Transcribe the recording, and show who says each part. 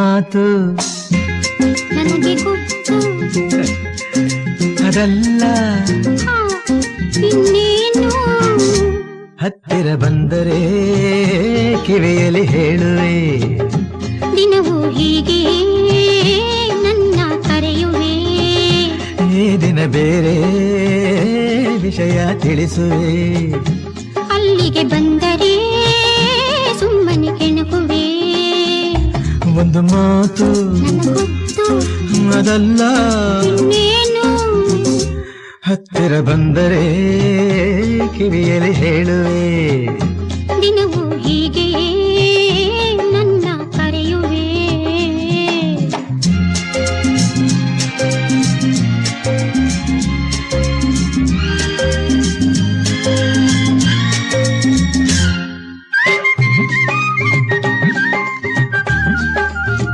Speaker 1: ಮಾತು.
Speaker 2: ನನಗೆ ಗೊತ್ತು.
Speaker 1: ಅದಲ್ಲ.
Speaker 2: ಇನ್ನೇನು?
Speaker 1: ಹತ್ತಿರ ಬಂದರೆ ಕಿವಿಯಲ್ಲಿ ಹೇಳುವೆ.
Speaker 2: ದಿನವೂ ಹೀಗೆ ನನ್ನ ಕರೆಯುವೆ.
Speaker 1: ಈ ದಿನ ಬೇರೆ ವಿಷಯ ತಿಳಿಸುವೆ.
Speaker 2: ಅಲ್ಲಿಗೆ ಬಂದರೆ
Speaker 1: ಒಂದು ಮಾತು ಅದಲ್ಲ. ಹತ್ತಿರ ಬಂದರೆ ಕಿವಿಯಲ್ಲಿ ಹೇಳುವೆ.